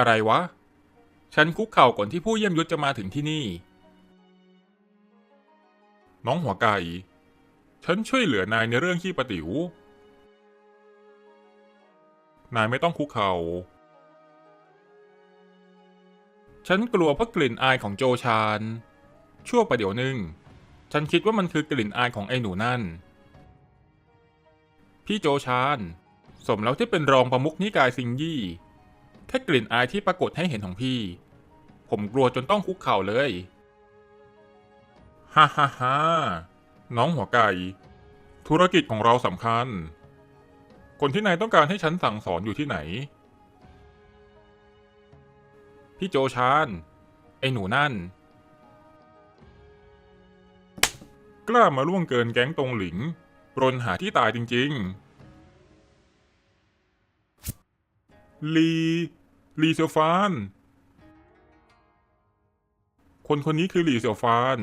อะไรวะ ฉันคุกเข่าก่อนที่ผู้เยี่ยมยศจะมาถึงที่นี่ น้องหัวไก่ ฉันช่วยเหลือนายในเรื่องขี้ประติ๋ว นายไม่ต้องคุกเข่า ฉันกลัวเพราะกลิ่นอายของโจชานชั่วประเดี๋ยวหนึ่ง ฉันคิดว่ามันคือกลิ่นอายของไอ้หนูนั่น พี่โจชาน สมแล้วที่เป็นรองประมุขนิกายซิงยี่ แค่กลิ่นอายที่ปรากฏให้เห็นของพี่ ผมกลัวจนต้องคุกเข่าเลย ฮ่าฮ่าฮ่าน้องหัวไก่ ธุรกิจของเราสำคัญ คนที่นายต้องการให้ฉันสั่งสอนอยู่ที่ไหน พี่โจชาน ไอ้หนูนั่น กล้ามาล่วงเกินแก๊งตรงหลิง รนหาที่ตายจริง ๆ ลี ลีเซียวฟาน คนคนนี้คือหลีเซียวฟาน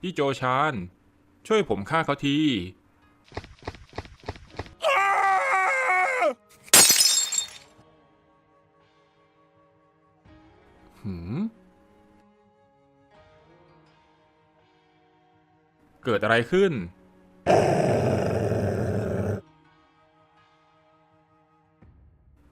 พี่โจชาน ช่วยผมฆ่าเขาที หืม เกิดอะไรขึ้น